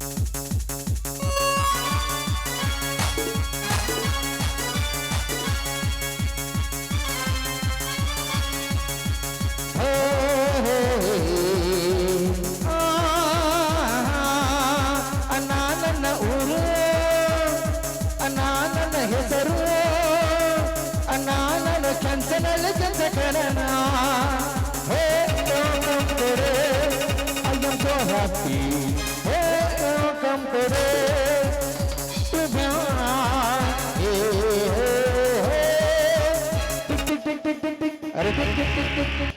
あ。ハハハハ!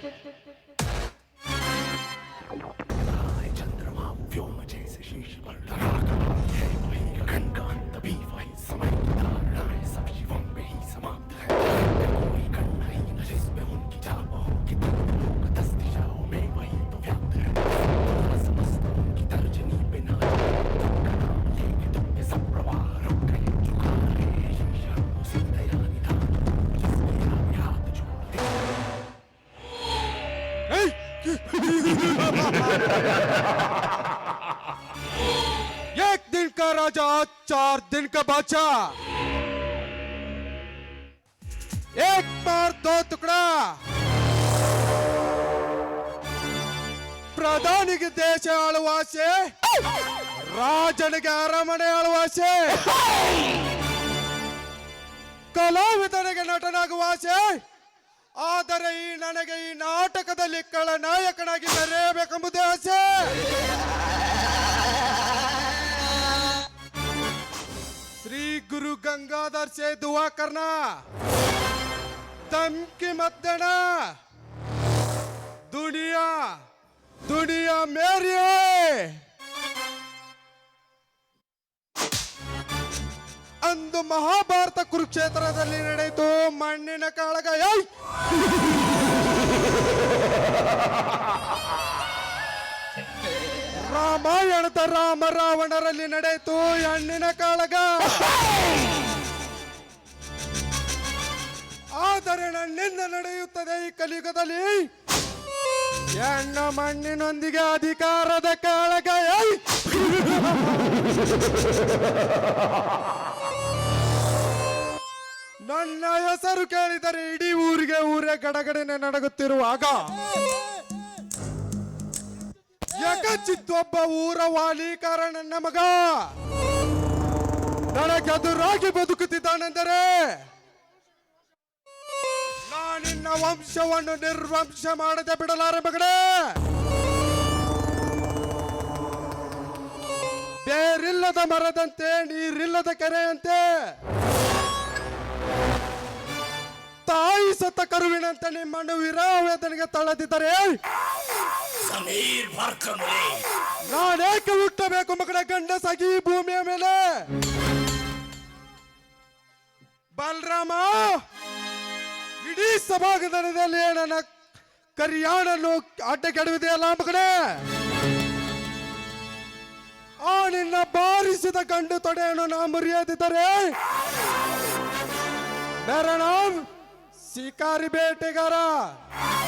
चार दिन का बादशाह एक बार दो टुकड़ा ಪ್ರಧಾನಿಗೆ ದೇಶ ಆಳುವ ಆಸೆ ರಾಜನಿಗೆ ಅರಮನೆ ಆಳುವ ಆಸೆ ಕಲಾವಿದನಿಗೆ ನಟನಾಗುವ ಆಸೆ ಆದರೆ ಈ ನನಗೆ ಈ ನಾಟಕದಲ್ಲಿ ನಾಯಕನಾಗಿ ಮೆರೆಯಬೇಕೆಂಬುದೇ ಆಸೆ गुरु गंगाधर से दुआ करना दम की मत देना दुनिया दुनिया मेरी है ಅಂದು ಮಹಾಭಾರತ ಕುರುಕ್ಷೇತ್ರದಲ್ಲಿ ನಡೆಯಿತು ಮಣ್ಣಿನ ಕಾಳಗ ಏಯ್! ರಾಮಾಯಣದ ರಾಮ ರಾವಣರಲ್ಲಿ ನಡೆಯಿತು ಹೆಣ್ಣಿನ ಕಾಳಗ ಆದರೆ ನನ್ನಿಂದ ನಡೆಯುತ್ತದೆ ಈ ಕಲಿಯುಗದಲ್ಲಿ ಹೆಣ್ಣು ಮಣ್ಣಿನೊಂದಿಗೆ ಅಧಿಕಾರದ ಕಾಳಗ! ನನ್ನ ಹೆಸರು ಕೇಳಿದರೆ ಇಡೀ ಊರಿಗೆ ಊರೇ ಗಡಗಡನೆ ನಡಗುತ್ತಿರುವಾಗ ಯಕಚಿತ್ತೊಬ್ಬ ಊರ ಕಾರಣ ನನ್ನ ಮಗ. ನನಗೆದುರಾಗಿ ಬದುಕುತ್ತಿದ್ದಾನೆಂದರೆ ನಾನಿನ್ನ ವಂಶವನ್ನು ನಿರ್ವಂಶ ಮಾಡದೆ ಬಿಡಲಾರೆ ಮಗನೇ ಬೇರಿಲ್ಲದ ಮರದಂತೆ, ನೀರಿಲ್ಲದ ಕೆರೆಯಂತೆ, ತಾಯಿ ಸತ್ತ ಕರುವಿನಂತೆ ನಿಮ್ಮನ್ನು ವಿರಾವೇದನೆಗೆ ತಳ್ಳದಿದ್ದರೆ ನೀರ್ ಬರ್ಕಮಲೆ ನಾನೇಕೆ ಹುಟ್ಟಬೇಕು ಮಕ್ಕಳ? ಗಂಡಸಾಗಿ ಈ ಭೂಮಿಯ ಮೇಲೆ. ಬಲರಾಮ, ಇಡೀ ಸಭಾಗದನದಲ್ಲಿ ನನ್ನ ಕರಿಯಾಣನ್ನು ಅಡ್ಡ ಕೆಡವಿದೆಯಲ್ಲ ಮಗಡೆ ಆ ನಿನ್ನ ಬಾರಿಸಿದ ಗಂಡು ತೊಡೆಯನ್ನು ನಾ ಮುರಿಯದಿದ್ದರೆ? ಬೇರೆ ಸಿಕಾರಿ ಬೇಟೆಗಾರ.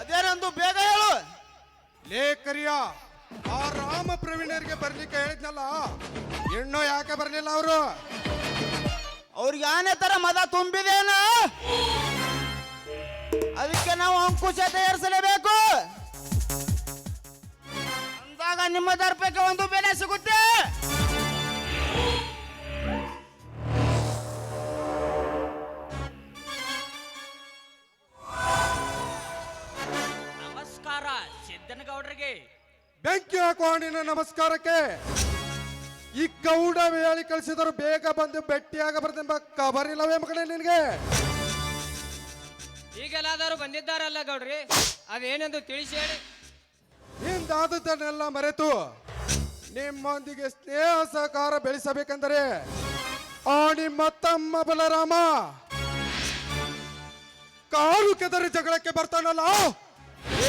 ಅದೇನಂದು ಬೇಗ ಹೇಳು. ಲೇಖರಿಯ ಆ ರಾಮ ಪ್ರವೀಣರಿಗೆ ಬರ್ಲಿಕ್ಕೆ ಹೇಳಿದ್ನಲ್ಲ ಹೆಣ್ಣು ಯಾಕೆ ಬರ್ಲಿಲ್ಲ ಅವರು? ಅವ್ರಿಗೆ ಆನೆ ತರ ಮದ ತುಂಬಿದೇನ? ಅದಕ್ಕೆ ನಾವು ಅಂಕುಶ ತಯಾರಿಸಲೇಬೇಕು. ಅಂದಾಗ ನಿಮ್ಮ ದರ್ಪಕ್ಕೆ ಒಂದು ಬೆಲೆ ಸಿಗುತ್ತೆ. ನಮಸ್ಕಾರ ಸಿದ್ಧ ಗೌಡ್ರಿಗೆ ಬೆಂಕಿ ಹಾಕುವ ನಿನ್ನ ನಮಸ್ಕಾರಕ್ಕೆ ಈ ಗೌಡ ಹೇಳಿ ಕಳಿಸಿದರು ಬೇಗ ಬಂದು ಭೇಟಿಯಾಗ ಬರ್ತೆಂಬ ಖಬರಿಲ್ಲವೇ ಮಗನೇ ನಿನಗೆ? ಈಗೆಲ್ಲಾದರೂ ಬಂದಿದ್ದಾರಲ್ಲ ಗೌಡ್ರಿ ಅದೇನೆಂದು ತಿಳಿಸಿ ಹೇಳಿ. ನಿಂದಾದದನ್ನೆಲ್ಲ ಮರೆತು ನಿಮ್ಮೊಂದಿಗೆ ಸ್ನೇಹ ಸಹಕಾರ ಬೆಳೆಸಬೇಕೆಂದರೆ ಆ ನಿಮ್ಮ ತಮ್ಮ ಬಲರಾಮ ಕಾಲು ಕೆದರಿ ಜಗಳಕ್ಕೆ ಬರ್ತಾನಲ್ಲ?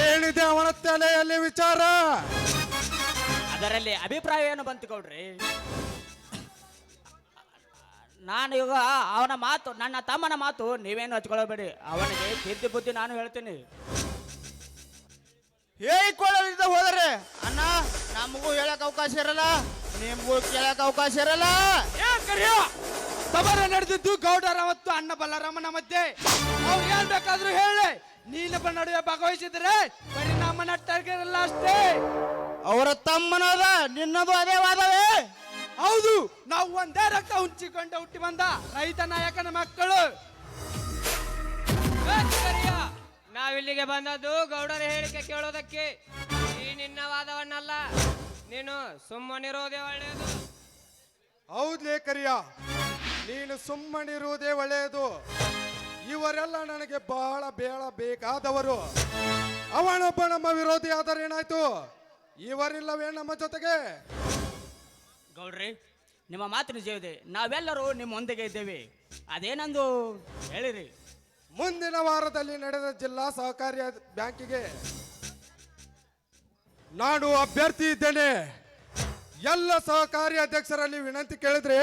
ಏನಿದೆ ಅವನ ತಲೆಯಲ್ಲಿ ವಿಚಾರ. ಅದರಲ್ಲಿ ಅಭಿಪ್ರಾಯ ಏನು ಬಂತು ಗೌಡ್ರಿ? ನಾನು ಈಗ ಅವನ ಮಾತು ನನ್ನ ತಮ್ಮನ ಮಾತು ನೀವೇನು ಹಚ್ಕೊಳ್ಳಬೇಡಿ. ಅವನಿಗೆ ಕಿದ್ದು ಬುದ್ಧಿ ನಾನು ಹೇಳ್ತೀನಿ. ಹೇಳಿಕೊಳ್ಳಲಿದ್ದ ಹೋದರೆ ಅಣ್ಣ ನಮಗೂ ಹೇಳಕ್ ಅವಕಾಶ ಇರಲ್ಲ ನಿಮಗೂ ಕೇಳಕ್ ಅವಕಾಶ ಇರಲ್ಲ. ಸಮರ ನಡೆದಿದ್ದು ಗೌಡರ ಮತ್ತು ಅಣ್ಣ ಬಲರಾಮನ ಮಧ್ಯೆ. ಅವ್ರು ಏನ್ ಬೇಕಾದ್ರೂ ಹೇಳಿ. ನೀನೊಬ್ಬ ನಡುವೆ ಭಾಗವಹಿಸಿದ್ರೆ ಪರಿಣಾಮ ನಟ್ಟಿರಲ್ಲ ಅಷ್ಟೇ. ಅವರ ತಮ್ಮನೋದ ನಿನ್ನದು ಅದೇ ವಾದವೇ? ಹೌದು ನಾವು ಒಂದೇ ರಕ್ತ ಹುಂಚಿಕೊಂಡು ಹುಟ್ಟಿ ಬಂದ ರೈತ ನಾಯಕನ ಮಕ್ಕಳು. ನಾವಿಲ್ಲಿಗೆ ಬಂದದ್ದು ಗೌಡರ ಹೇಳಿಕೆ ಕೇಳೋದಕ್ಕೆ. ಈ ನಿನ್ನ ವಾದವನ್ನಲ್ಲ ನೀನು ಸುಮ್ಮನಿರೋದೇ ಒಳ್ಳೆಯದು. ಹೌದ್ಲೇ ಕರಿಯ ನೀನು ಸುಮ್ಮನಿರುವುದೇ ಒಳ್ಳೆಯದು. ಇವರೆಲ್ಲ ನನಗೆ ಬಹಳ ಬೇಳ ಬೇಕಾದವರು. ಅವನೊಬ್ಬ ನಮ್ಮ ವಿರೋಧಿ ಆದರೆ ಏನಾಯ್ತು? ಇವರಿಲ್ಲವೇ ನಮ್ಮ ಜೊತೆಗೆ? ಗೌಡ್ರಿ ನಿಮ್ಮ ಮಾತು ನಿಜವಿದೆ ನಾವೆಲ್ಲರೂ ನಾವೆಲ್ಲರೂ ನಿಮ್ಮೊಂದಿಗೆ ಇದ್ದೇವೆ. ಅದೇನಂದು ಹೇಳಿರಿ? ಮುಂದಿನ ವಾರದಲ್ಲಿ ನಡೆದ ಜಿಲ್ಲಾ ಸಹಕಾರಿ ಬ್ಯಾಂಕಿಗೆ ನಾನು ಅಭ್ಯರ್ಥಿ ಇದ್ದೇನೆ. ಎಲ್ಲ ಸಹಕಾರಿ ಅಧ್ಯಕ್ಷರಲ್ಲಿ ವಿನಂತಿ ಕೇಳಿದ್ರೆ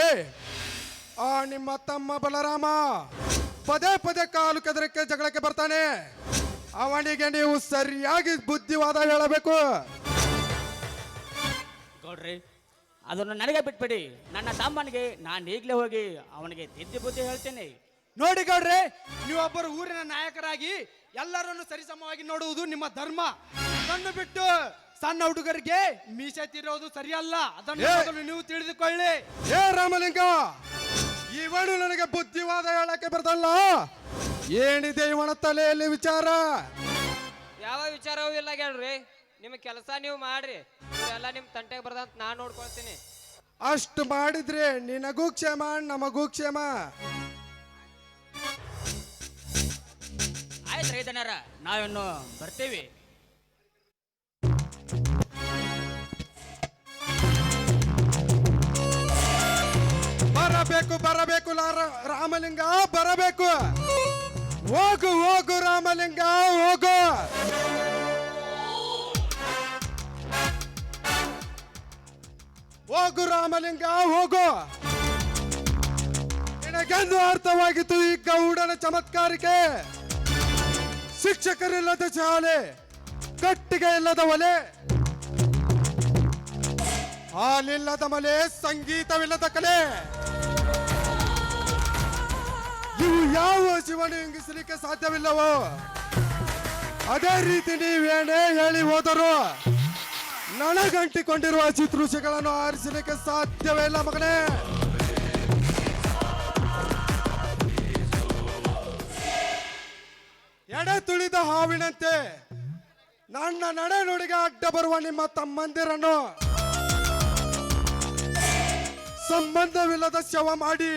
ಆ ನಿಮ್ಮ ತಮ್ಮ ಬಲರಾಮ. ಪದೇ ಪದೇ ಕಾಲು ಕೆದರಕ್ಕೆ ಜಗಳಕ್ಕೆ ಬರ್ತಾನೆ. ಅವನಿಗೆ ನೀವು ಸರಿಯಾಗಿ ಬುದ್ಧಿವಾದ ಹೇಳಬೇಕು. ಗೌಡ್ರಿ ಅದನ್ನು ನನಗೆ ಬಿಟ್ಬಿಡಿ. ನನ್ನ ತಮ್ಮನಿಗೆ ನಾನು ಈಗಲೇ ಹೋಗಿ ಅವನಿಗೆ ತಿದ್ದಿ ಬುದ್ಧಿ ಹೇಳ್ತೀನಿ. ನೋಡಿ ಗೌಡ್ರೆ ನೀವೊಬ್ಬರು ಊರಿನ ನಾಯಕರಾಗಿ ಎಲ್ಲರನ್ನು ಸರಿಸಮವಾಗಿ ನೋಡುವುದು ನಿಮ್ಮ ಧರ್ಮ. ಅದನ್ನು ಬಿಟ್ಟು ಸಣ್ಣ ಹುಡುಗರಿಗೆ ಮೀಸೆ ತಿರೋದು ಸರಿಯಲ್ಲ. ಅದನ್ನು! ಮೊದಲು ನೀವು ತಿಳಿದುಕೊಳ್ಳಿ. ಹೇ ರಾಮಲಿಂಗ! ಇವನು ನನಗೆ ಬುದ್ಧಿವಾದ ಹೇಳಕ್ಕೆ ಬರ್ತಲ್ಲ ಏನಿದೆ ಇವನ ತಲೆಯಲ್ಲಿ ವಿಚಾರ? ಯಾವ ವಿಚಾರವೂ ಇಲ್ಲ ಹೇಳ್ರಿ ನಿಮ್ಮ ಕೆಲಸ ನೀವು ಮಾಡ್ರಿ. ಎಲ್ಲ ನಿಮ್ಮ ತಂಟೆಗೆ ಬರ್ದಂತ ನಾನು ನೋಡ್ಕೊಳ್ತೀನಿ. ಅಷ್ಟು ಮಾಡಿದ್ರೆ ನಿನಗೂ ಕ್ಷೇಮ ನಮಗೂ ಕ್ಷೇಮ. ಆಯ್ತು ರೈತನರ ನಾವಿನ್ನು ಬರ್ತೀವಿ. ಬರಬೇಕು ಬರಬೇಕು ರಾಮಲಿಂಗ, ಬರಬೇಕು. ಹೋಗು ಹೋಗು, ರಾಮಲಿಂಗ, ಹೋಗು. ಹೋಗು, ರಾಮಲಿಂಗ, ಹೋಗು. ನಿನಗೆಂದು ಅರ್ಥವಾಗಿತ್ತು ಈ ಗೌಡನ ಚಮತ್ಕಾರಿಕೆ? ಶಿಕ್ಷಕರಿಲ್ಲದ ಶಾಲೆ, ಕಟ್ಟಿಗೆ ಇಲ್ಲದ ಒಲೆ. ಹಾಲಿಲ್ಲದ ಮಲೆ, ಸಂಗೀತವಿಲ್ಲದ ಕಲೆ. ಇವು ಯಾವ ಜೀವನ ಹಿಂಗಿಸಲಿಕ್ಕೆ ಸಾಧ್ಯವಿಲ್ಲವೋ, ಅದೇ ರೀತಿ ನೀವೇನೇ ಹೇಳಿ ಹೋದರು ನನಗಂಟಿಕೊಂಡಿರುವ ಚಿತ್ರೂಷಿಗಳನ್ನು ಆರಿಸಲಿಕ್ಕೆ ಸಾಧ್ಯವೇ ಇಲ್ಲ ಮಗನೇ. ಎಡೆ ತುಳಿದ ಹಾವಿನಂತೆ ನನ್ನ ನಡೆ ನುಡಿಗೆ ಅಡ್ಡ ಬರುವ ನಿಮ್ಮ ತಮ್ಮಂದಿರನ್ನು ಸಂಬಂಧವಿಲ್ಲದ ಶವ ಮಾಡಿ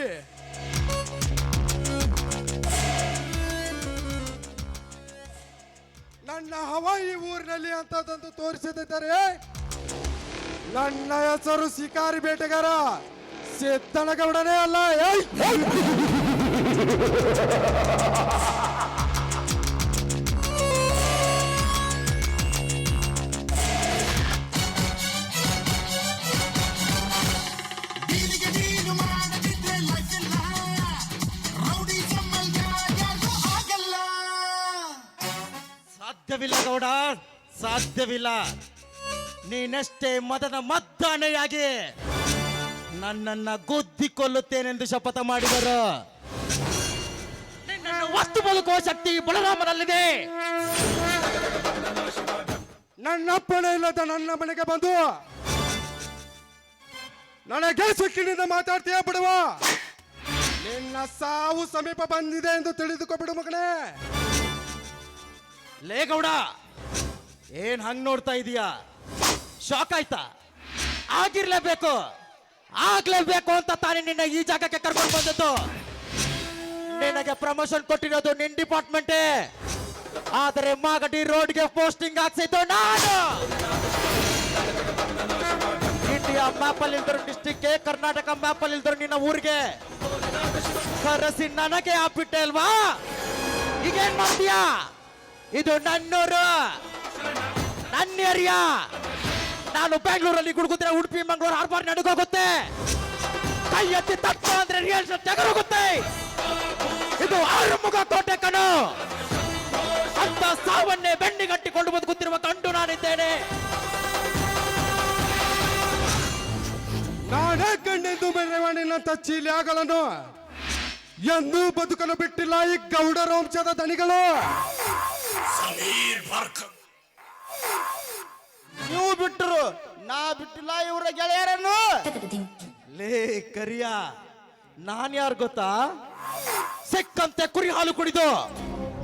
ನನ್ನ ಹವಾಯಿ ಊರಿನಲ್ಲಿ ಅಂತದಂತೂ ತೋರಿಸಿದ್ದಾರೆ ನನ್ನ ಹೆಸರು ಶಿಕಾರಿ ಬೇಟೆಗಾರ ಸಿದ್ದನಗೌಡನೇ ಅಲ್ಲ! ಡೀಲಿಗೆ ಸಾಧ್ಯವಿಲ್ಲ ಗೌಡ, ಸಾಧ್ಯವಿಲ್ಲ. ನೀನಷ್ಟೇ ಮದದ ಮದ್ದಾನೆಯಾಗಿ ನನ್ನನ್ನ ಗುದ್ದಿಕೊಳ್ಳುತ್ತೇನೆಂದು ಶಪಥ ಮಾಡಿದರು. ವಸ್ತು ಬದುಕುವ ಶಕ್ತಿ ಬಲರಾಮನಲ್ಲಿದೆ. ನನ್ನಪ್ಪಣೆ ಇಲ್ಲದ ನನ್ನ ಮನೆಗೆ ಬಂದು ನನಗೆ ಸಿಕ್ಕಿನಿಂದ ಮಾತಾಡ್ತೀಯ ಬಿಡುವ? ನಿನ್ನ ಸಾವು ಸಮೀಪ ಬಂದಿದೆ ಎಂದು ತಿಳಿದುಕೊಬಿಡು ಮಗನೇ. ಲೇ ಗೌಡ, ಏನ್ ಹಂಗ್ ನೋಡ್ತಾ ಇದೀಯಾ? ಶಾಕ್ ಆಯ್ತಾ? ಆಗಿರ್ಲೇಬೇಕು, ಆಗ್ಲೇಬೇಕು ಅಂತ ತಾನೇ ನಿನ್ನ ಈ ಜಾಗಕ್ಕೆ ಕರ್ಕೊಂಡು ಬಂದದ್ದು. ನಿನಗೆ ಪ್ರಮೋಷನ್ ಕೊಟ್ಟಿರೋದು ನಿನ್ ಡಿಪಾರ್ಟ್ಮೆಂಟೇ ಆದರೆ ಮಾಗಡಿ ರೋಡ್ಗೆ ಪೋಸ್ಟಿಂಗ್ ಹಾಕ್ಸಿದ್ದು ನಾನು. ಇಂಡಿಯಾ ಮ್ಯಾಪ್ ಅಲ್ಲಿ ಇಲ್ದರು ಡಿಸ್ಟಿಕ್ ಕರ್ನಾಟಕ ಮ್ಯಾಪ್ ಅಲ್ಲಿ ಇಲ್ದರು ನಿನ್ನ ಊರಿಗೆ. ಕರೆಸಿ ನನಗೆ ಹಾಕ್ಬಿಟ್ಟೆ ಅಲ್ವಾ? ಈಗೇನ್ ಮಾಡ್ತೀಯಾ? ಇದು ನನ್ನೂರು. ನನ್ನ ಏರಿಯಾ ನಾನು ಬೆಂಗಳೂರಲ್ಲಿ ಗುಡುಗುದ್ರೆ ಉಡುಪಿ, ಮಂಗಳೂರು ಹಾರ್ಬಾರ್ ನಡುಗೋಗುತ್ತೆ ಕೈ ಎತ್ತಿ ತಪ್ಪ ಅಂದ್ರೆ ರಿಯಲ್ ಹೋಗುತ್ತೆ. ಇದು ಆರುಮುಗ ಕೋಟೆ ಕಣು. ಅಂತ ಸಾವನ್ನೇ ಬೆಣ್ಣಿಗಟ್ಟಿಕೊಂಡು ಬದುಕುತ್ತಿರುವ ಕಂಡು ನಾನಿದ್ದೇನೆ. ನಾನೇ ಕಣ್ಣೆಂದು ಮೆರವಣಿನಂತ ಚೀಲಿಯಾಗಲನು ಎಂದೂ ಬದುಕಲು ಬಿಟ್ಟಿಲ್ಲ ಈ ಗೌಡರ ವಂಶದ ದಣಿಗಳು. ನೀವು ಬಿಟ್ಟರು, ನಾ ಬಿಟ್ಟಿಲ್ಲ ಇವರ ಗೆಳೆಯರನ್ನು. ಲೇ ಕರಿಯ, ನಾನ್ ಯಾರು ಗೊತ್ತಾ? ಸಿಕ್ಕಂತೆ ಕುರಿ ಹಾಲು ಕುಡಿದು,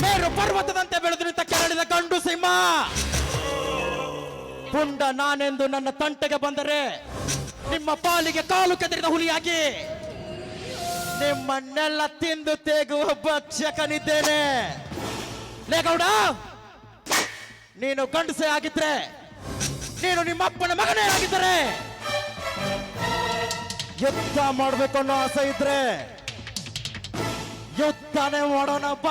ಬೇರು ಪರ್ವತದಂತೆ ಬೆಳೆದು ನಿಂತ ಕೆರಳಿದ ಗಂಡು ಸಿಂಹ. ಪುಂಡ ನಾನೆಂದು ನನ್ನ ತಂಟೆಗೆ ಬಂದರೆ, ನಿಮ್ಮ ಪಾಲಿಗೆ ಕಾಲು ಕೆದರಿದ ಹುಲಿಯಾಗಿ. ನಿಮ್ಮನ್ನೆಲ್ಲ ತಿಂದು ತೇಗುವ ಭಕ್ಷಕನಿದ್ದೇನೆ ಲೇ ಗೌಡ! ನೀನು ಗಂಡಸೆ ಆಗಿದ್ರೆ ನೀನು ನಿಮ್ಮಪ್ಪನ ಮಗನೇ ಆಗಿದ್ದರೆ ಯುದ್ಧ ಮಾಡ್ಬೇಕು ಅನ್ನೋ ಆಸೆ ಇದ್ರೆ ಯುದ್ಧನೇ ಮಾಡೋಣಪ್ಪ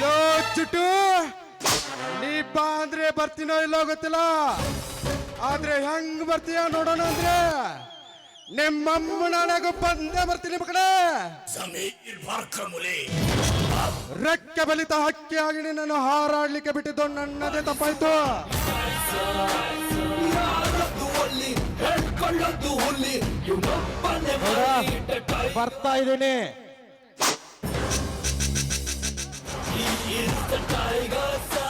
ಲೋ ಚುಟು, ನೀ ಬಾ ಅಂದ್ರೆ ಬರ್ತೀನೋ ಇಲ್ಲೋ ಗೊತ್ತಿಲ್ಲ, ಆದ್ರೆ ಹೆಂಗ್ ಬರ್ತೀಯ ನೋಡೋಣ ಅಂದ್ರೆ ನಿಮ್ಮಮ್ಮ ನನಗೂ ಬಂದೇ ಬರ್ತೀನಿ ಮಕ್ಕಳೇ. ರೆಕ್ಕೆ ಬಲಿತ ಹಕ್ಕಿಯಾಗಿ ನಾನು ಹಾರಾಡ್ಲಿಕ್ಕೆ ಬಿಟ್ಟಿದ್ದು ನನ್ನದೇ ತಪ್ಪಾಯ್ತು. ಬರ್ತಾ ಇದ್ದೀನಿ. ಹೋಗು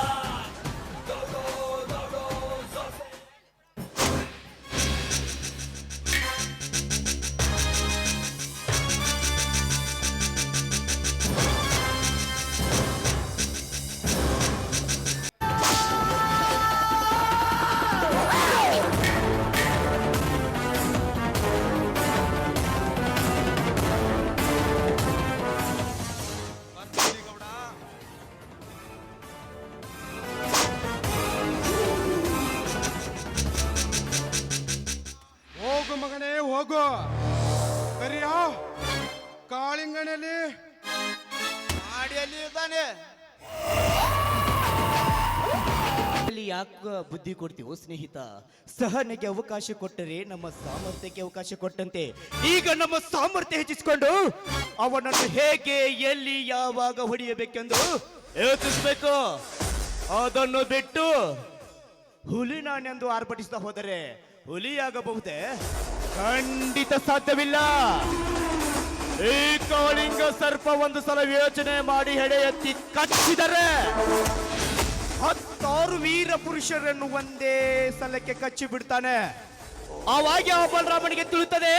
ಹೋಗು. ಕರಿಯ ಕಾಳಿಂಗನಲ್ಲಿ ಮಾಡಿಯಲ್ಲಿ ಇದ್ದಾನೆ. ಅಲ್ಲಿ ಯಾಕೆ ಬುದ್ಧಿ ಕೊಡ್ತೀವೋ ಸ್ನೇಹಿತ? ಸಹನೆಗೆ ಅವಕಾಶ ಕೊಟ್ಟರೆ ನಮ್ಮ ಸಾಮರ್ಥ್ಯಕ್ಕೆ ಅವಕಾಶ ಕೊಟ್ಟಂತೆ. ಈಗ ನಮ್ಮ ಸಾಮರ್ಥ್ಯ ಹೆಚ್ಚಿಸಿಕೊಂಡು ಅವನನ್ನು ಹೇಗೆ ಎಲ್ಲಿ ಯಾವಾಗ ಹೊಡೆಯಬೇಕೆಂದು ಯೋಚಿಸಬೇಕು. ಅದನ್ನು ಬಿಟ್ಟು ಹುಲಿ ನಾನೆಂದು ಆರ್ಭಟಿಸ್ತಾ ಹೋದರೆ ಹುಲಿಯಾಗಬಹುದೇ? ಖಂಡಿತ ಸಾಧ್ಯವಿಲ್ಲ. ಈ ಕಾಳಿಂಗ ಸರ್ಪ ಒಂದು ಸಲ ಯೋಚನೆ ಮಾಡಿ ಹೆಡೆ ಎತ್ತಿ ಕಚ್ಚಿದರೆ ಹತ್ತಾರು ವೀರ ಪುರುಷರನ್ನು ಒಂದೇ ಸಲಕ್ಕೆ ಕಚ್ಚಿ ಬಿಡ್ತಾನೆ. ಆವಾಗ ಆ ಬಲರಾಮನಿಗೆ ತಿಳಿಯುತ್ತದೆ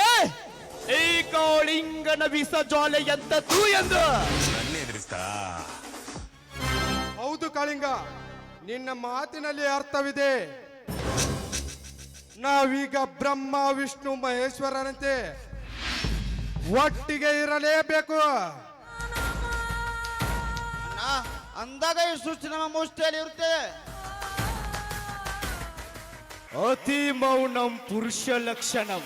ಈ ಕಾಳಿಂಗನ ವಿಷ ಜ್ವಾಲೆ ಎಂತದ್ದು ಎಂದು. ಹೌದು ಕಾಳಿಂಗ ನಿನ್ನ ಮಾತಿನಲ್ಲಿ ಅರ್ಥವಿದೆ. ನಾವೀಗ ಬ್ರಹ್ಮ, ವಿಷ್ಣು ಮಹೇಶ್ವರರಂತೆ ಒಟ್ಟಿಗೆ ಇರಲೇಬೇಕು. ಅಂದಾಗ ಈ ಸೃಷ್ಟಿ ನಮ್ಮ ಮುಷ್ಟಿಯಲ್ಲಿ ಇರುತ್ತೆ. ಅತಿ ಮೌನಂ ಪುರುಷ ಲಕ್ಷಣಂ.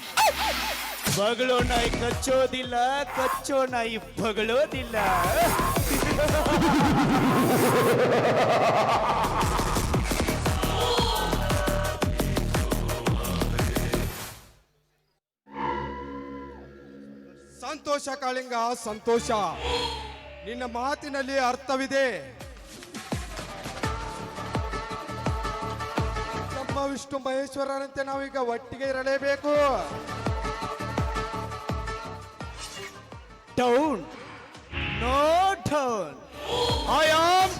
ಬಗಳೋ ನಾಯಿ ಕಚ್ಚೋದಿಲ್ಲ ಕಚ್ಚೋ ನಾಯಿ ಬಗಳೋದಿಲ್ಲ. ಸಂತೋಷ ಕಾಳಿಂಗ ಸಂತೋಷ. ನಿನ್ನ ಮಾತಿನಲ್ಲಿ ಅರ್ಥವಿದೆ. ನಮ್ಮ ವಿಷ್ಣು ಮಹೇಶ್ವರರಂತೆ ನಾವೀಗ ಒಟ್ಟಿಗೆ ಇರಲೇಬೇಕು. Down no down I am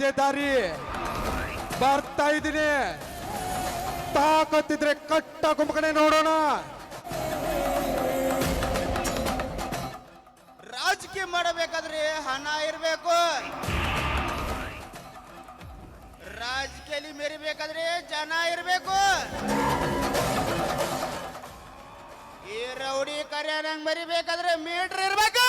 ನಡೆದಿದ್ದೆ ದಾರಿ. ಬರ್ತಾ ಇದ್ದೀನಿ. ತಾಕತ್ತಿದ್ರೆ ಕಟ್ಟ ಕುಂಭಕಣೆ ನೋಡೋಣ. ರಾಜಕೀಯ ಮಾಡಬೇಕಾದ್ರೆ ಹಣ ಇರಬೇಕು. ರಾಜಕೀಯಲ್ಲಿ ಮೆರಿಬೇಕಾದ್ರೆ ಜನ ಇರಬೇಕು. ಈ ರೌಡಿ ಕರ್ಯಾನಂಗ್ ಮರಿಬೇಕಾದ್ರೆ ಮೀಟರ್ ಇರ್ಬೇಕು.